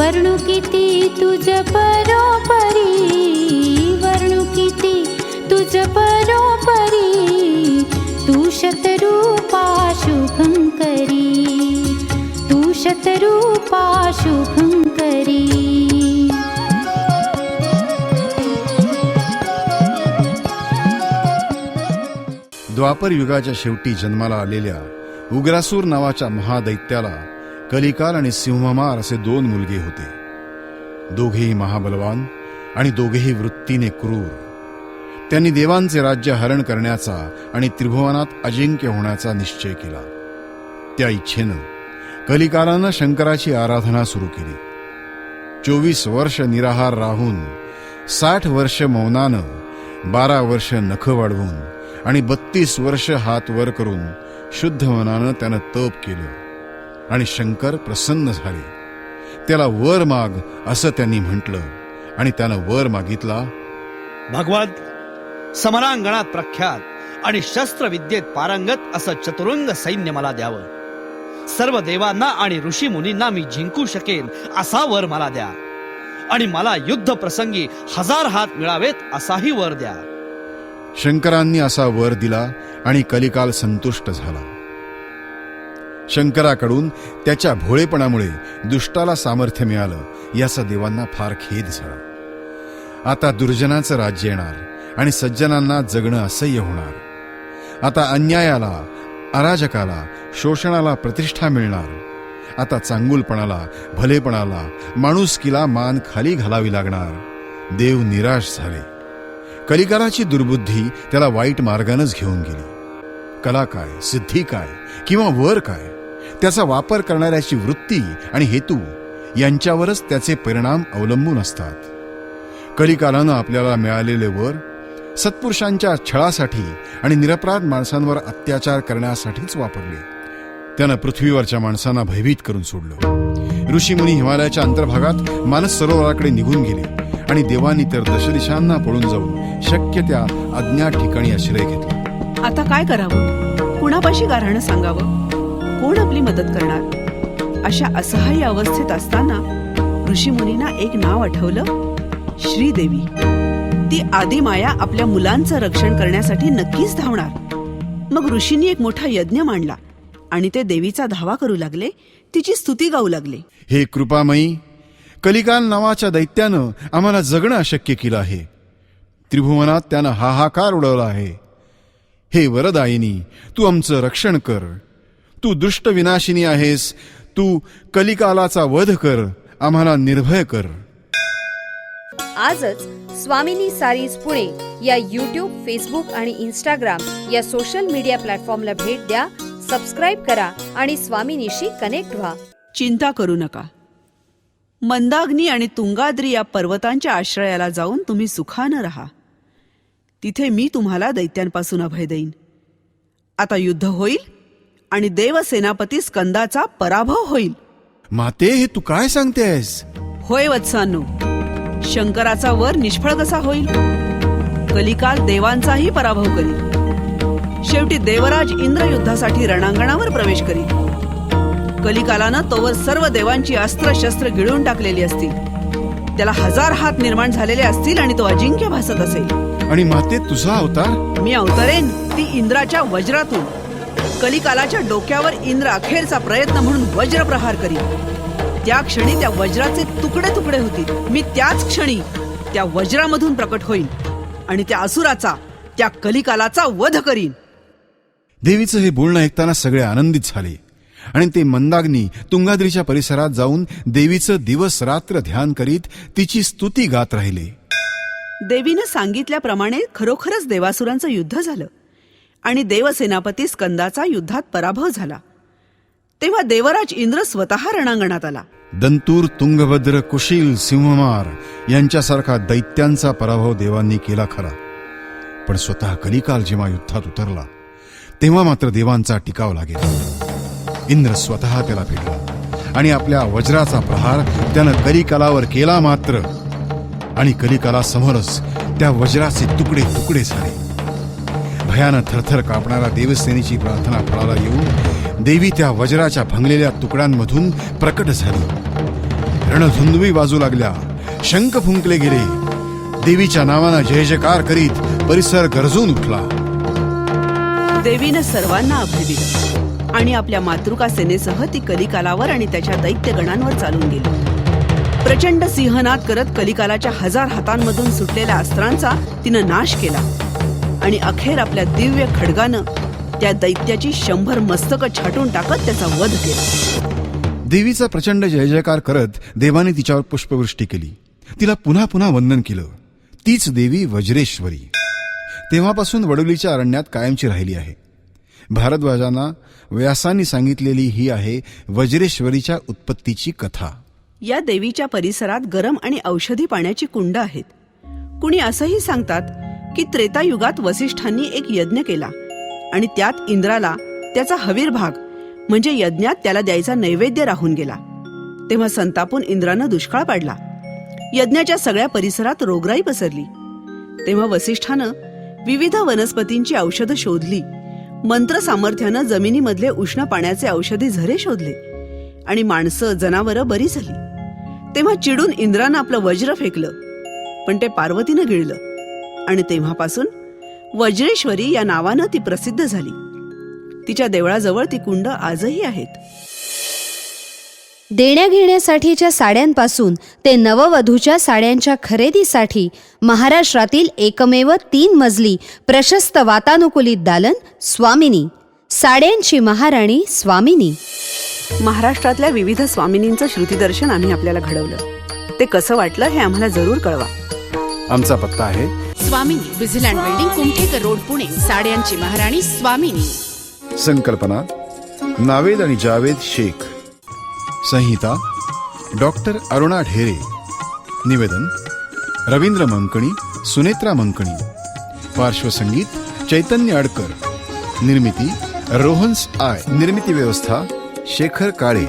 वर्णू किती तुझ परोपरी वर्णू किती तुझ परोपरी तू शतरूपा शुभंकरी तू शतरूपा शुभंकरी द्वापर युगाच्या शेवटी जन्माला आलेल्या उग्रासूर नावाच्या महादैत्याला कलिकाल आणि सिंहमार असे दोन मुलगे होते. दोघेही महाबलवान आणि दोघेही वृत्तीने क्रूर. त्यांनी देवांचे राज्य हरण करण्याचा आणि त्रिभुवनात अजिंक्य होण्याचा निश्चय केला. त्या इच्छेनं कलिकालानं शंकराची आराधना सुरू केली. चोवीस वर्ष निराहार राहून साठ वर्ष मौनानं बारा वर्ष नख वाढवून आणि बत्तीस वर्ष हात वर करून शुद्ध मनानं त्यानं तप केलं. आणि शंकर प्रसन्न झाले. त्याला वर माग असं त्यांनी म्हटलं आणि त्यानं वर मागितला भगवत समरांगणात प्रख्यात आणि शस्त्रविद्येत पारंगत असं चतुरंग सैन्य मला द्यावं. सर्व देवांना आणि ऋषी मुनींना मी जिंकू शकेन असा वर मला द्या. आणि मला युद्ध प्रसंगी हजार हात मिळावेत असाही वर द्या. शंकरांनी असा वर दिला आणि कलिकाल संतुष्ट झाला. शंकराकडून त्याच्या भोळेपणामुळे दुष्टाला सामर्थ्य मिळालं याचा देवांना फार खेद झाला. आता दुर्जनाचं राज्य येणार आणि सज्जनांना जगणं असह्य होणार. आता अन्यायाला अराजकाला शोषणाला प्रतिष्ठा मिळणार. आता चांगुलपणाला भलेपणाला माणुसकीला मान खाली घालावी लागणार. देव निराश झाले. कलिकाराची दुर्बुद्धी त्याला वाईट मार्गानच घेऊन गेली. कला काय सिद्धी काय किंवा वर काय? त्याचा वापर करणाऱ्याची वृत्ती आणि हेतू यांच्यावरच त्याचे परिणाम अवलंबून असतात. कलिकालानं आपल्याला मिळालेले वर सत्पुरुषांच्या छळासाठी आणि निरपराध माणसांवर अत्याचार करण्यासाठीच वापरले. त्यानं पृथ्वीवरच्या माणसांना भयभीत करून सोडलं. ऋषीमुनी हिमालयाच्या अंतर्भागात मानस सरोवराकडे निघून गेले आणि देवांनी तर दशदिशांना पळून जाऊन शक्य त्या अज्ञात ठिकाणी आश्रय घेतला. आता काय करावं? कुणापाशी गारहाणं सांगावं? कोण आपली मदत करणार? अशा असहाय्य अवस्थेत असताना ऋषीमुनींना एक नाव आठवलं? श्रीदेवी. ती आदिमाया आपल्या मुलांचं रक्षण करण्यासाठी नक्कीच धावणार. मग ऋषींनी एक मोठा यज्ञ मांडला आणि ते देवीचा धावा करू लागले तिची स्तुती गाऊ लागले. हे कृपामयी कलिकाल नावाच्या दैत्यानं आम्हाला जगणं अशक्य केलं आहे. त्रिभुवनात त्यानं हाहाकार उडवला आहे. हे वरदायिनी तू आमचं रक्षण कर. तू दुष्ट विनाशिनी आहेस. तू कलिकालाचा वध कर. आम्हाला निर्भय कर. आजच स्वामिनी सारीज पुणे या यूट्यूब फेसबुक आणि इंस्टाग्राम या सोशल मीडिया प्लॅटफॉर्मला भेट द्या सबस्क्राईब करा आणि स्वामिनीशी कनेक्ट व्हा. चिंता करू नका. मंदाग्नी आणि तुंगाद्री या पर्वतांच्या आश्रयाला जाऊन तुम्ही सुखानं राहा. तिथे मी तुम्हाला दैत्यांपासून अभय देईन. आता युद्ध होईल? आणि देवसेनापती स्कंदाचा पराभव होईल. माते हे तू काय सांगतेस? होय वत्सांनो शंकराचा वर निष्फळ कसा होईल? कलिकाल देवांचाही पराभव करील. शेवटी देवराज इंद्र युद्धासाठी रणांगणावर प्रवेश करील. कलिकालानं तोवर सर्व देवांची अस्त्र शस्त्र गिळून टाकलेली असतील. त्याला हजार हात निर्माण झालेले असतील आणि तो अजिंक्य भासत असेल. आणि माते तुझा अवतार? मी अवतरेन ती इंद्राच्या वज्रातून. कलिकालाच्या डोक्यावर इंद्र अखेरचा प्रयत्न म्हणून वज्रप्रहार करील त्या क्षणी त्या वज्राचे तुकडे तुकडे होतील. मी त्याच क्षणी त्या वज्रामधून प्रकट होईन आणि त्या असुराचा त्या कलिकालाचा वध करीन. देवीचं हे बोलणं ऐकताना सगळे आनंदित झाले. आणि ते मंदाग्नी तुंगाद्रीच्या परिसरात जाऊन देवीचं दिवस रात्र ध्यान करीत तिची स्तुती गात राहिले. देवीनं सांगितल्याप्रमाणे खरोखरच देवासुरांचं युद्ध झालं. आणि देवसेनापती स्कंदाचा युद्धात पराभव झाला. तेव्हा देवराज इंद्र स्वतः रणांगणात आला. दंतूर तुंगभद्र कुशील सिंहमार यांच्यासारखा दैत्यांचा पराभव देवांनी केला खरा. पण स्वतः कलिकाल जेव्हा युद्धात उतरला तेव्हा मात्र देवांचा टिकाव लागेल. इंद्र स्वतः त्याला भेटला आणि आपल्या वज्राचा प्रहार त्यानं कलिकालावर केला मात्र. आणि कलिकाला समोरच त्या वज्राचे तुकडे तुकडे झाले. भयानं थरथर कापणारा देवसेनेची प्रार्थना फळाला येऊन देवी त्या वज्राच्या भंगलेल्या तुकड्यांमधून प्रकट झाली. रणधुंदवी बाजू लागल्या. शंख फुंकले गेले. देवीच्या नावानं जय जयकार करीत परिसर गरजून उठला. देवीनं सर्वांना अभय दिलं आणि आपल्या मातृका सेनेसह ती कलिकालावर आणि त्याच्या दैत्यगणांवर चालून गेली. प्रचंड सिंहनाद करत कलिकालाच्या हजार हातांमधून सुटलेल्या अस्त्रांचा तिनं नाश केला. आणि अखेर आपल्या दिव्य खडगानं त्या दैत्याची शंभर मस्तकं छाटून टाकत त्याचा वध केला. देवीचा प्रचंड जय जयकार करत देवाने तिच्यावर पुष्पवृष्टी केली. तिला पुन्हा पुन्हा वंदन केलं. तीच देवी वज्रेश्वरी. तेव्हापासून वडोलीच्या अरण्यात कायमची राहिली आहे. भारद्वाजांना व्यासांनी सांगितलेली ही आहे वज्रेश्वरीच्या उत्पत्तीची कथा. या देवीच्या परिसरात गरम आणि औषधी पाण्याची कुंड आहेत. कुणी असंही सांगतात की त्रेतायुगात वसिष्ठांनी एक यज्ञ केला. आणि त्यात इंद्राला त्याचा हवीर भाग म्हणजे यज्ञात त्याला द्यायचा नैवेद्य राहून गेला. तेव्हा संतापून इंद्रानं दुष्काळ पाडला. यज्ञाच्या सगळ्या परिसरात रोगराई पसरली. तेव्हा वसिष्ठानं विविध वनस्पतींची औषधं शोधली. मंत्र सामर्थ्यानं जमिनीमधले उष्ण पाण्याचे औषधी झरे शोधले. आणि माणसं जनावरं बरी झाली. तेव्हा चिडून इंद्रानं आपलं वज्र फेकलं. पण ते पार्वतीनं गिळलं. आणि तेव्हापासून वज्रेश्वरी या नावानं ती प्रसिद्ध झाली. तिच्या देवळाजवळ ती कुंड आजही आहेत. देण्याघेण्यासाठीच्या साड्यांपासून ते नववधूच्या साड्यांच्या खरेदीसाठी महाराष्ट्रातील एकमेव तीन मजली प्रशस्त वातानुकूलित दालन स्वामिनी साड्यांची महाराणी स्वामिनी. महाराष्ट्रातल्या विविध स्वामिनींचं श्रुतीदर्शन आम्ही आपल्याला घडवलं. ते कसं वाटलं हे आम्हाला जरूर कळवा. आमचा पत्ता आहे. स्वामिनी विझिलँड बिल्डिंग कुमठेकर रोड पुणे. साड्यांची महाराणी स्वामिनी. संकल्पना नावेद आणि जावेद शेख. संहिता डॉक्टर अरुणा ढेरे. निवेदन रवींद्र मंकणी सुनेत्रा मंकणी. पार्श्वसंगीत चैतन्य अडकर. निर्मिती रोहन्स आय. निर्मिती व्यवस्था शेखर काळे.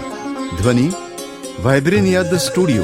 ध्वनी व्हायब्रेनिया द स्टुडिओ.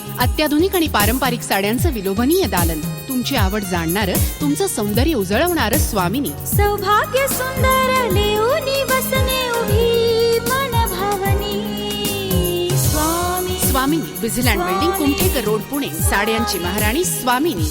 अत्याधुनिक आणि पारंपरिक साड्यांचं विलोभनीय दालन. तुमची आवड जाणणारं तुमचं सौंदर्य उजळवणारं स्वामिनी. सौभाग्य सुंदर लेऊनी बसने उभी मन भावनी स्वामी. स्वामिनी विझिलँड बिल्डिंग कुमठेकर रोड पुणे. साड्यांची महाराणी स्वामिनी.